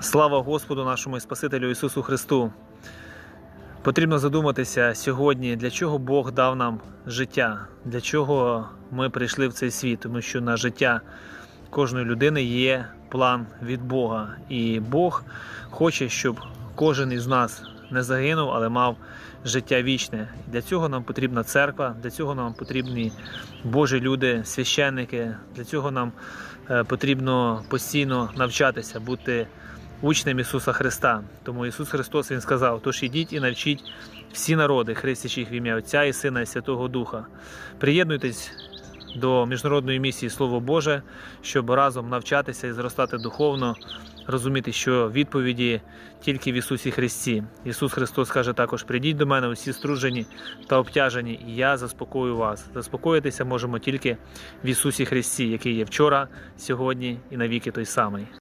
Слава Господу нашому і Спасителю Ісусу Христу. Потрібно задуматися сьогодні, для чого Бог дав нам життя, для чого ми прийшли в цей світ, тому що на життя кожної людини є план від Бога. І Бог хоче, щоб кожен із нас не загинув, але мав життя вічне. Для цього нам потрібна церква, для цього нам потрібні Божі люди, священники. Для цього нам е, потрібно постійно навчатися, бути учнем Ісуса Христа. Тому Ісус Христос Він сказав: тож ідіть і навчіть всі народи, хрестячи їх в ім'я Отця і Сина і Святого Духа. Приєднуйтесь до міжнародної місії Слово Боже, щоб разом навчатися і зростати духовно, розуміти, що відповіді тільки в Ісусі Христі. Ісус Христос каже також: прийдіть до мене усі стружені та обтяжені, і я заспокою вас. Заспокоїтися можемо тільки в Ісусі Христі, який є вчора, сьогодні і навіки той самий.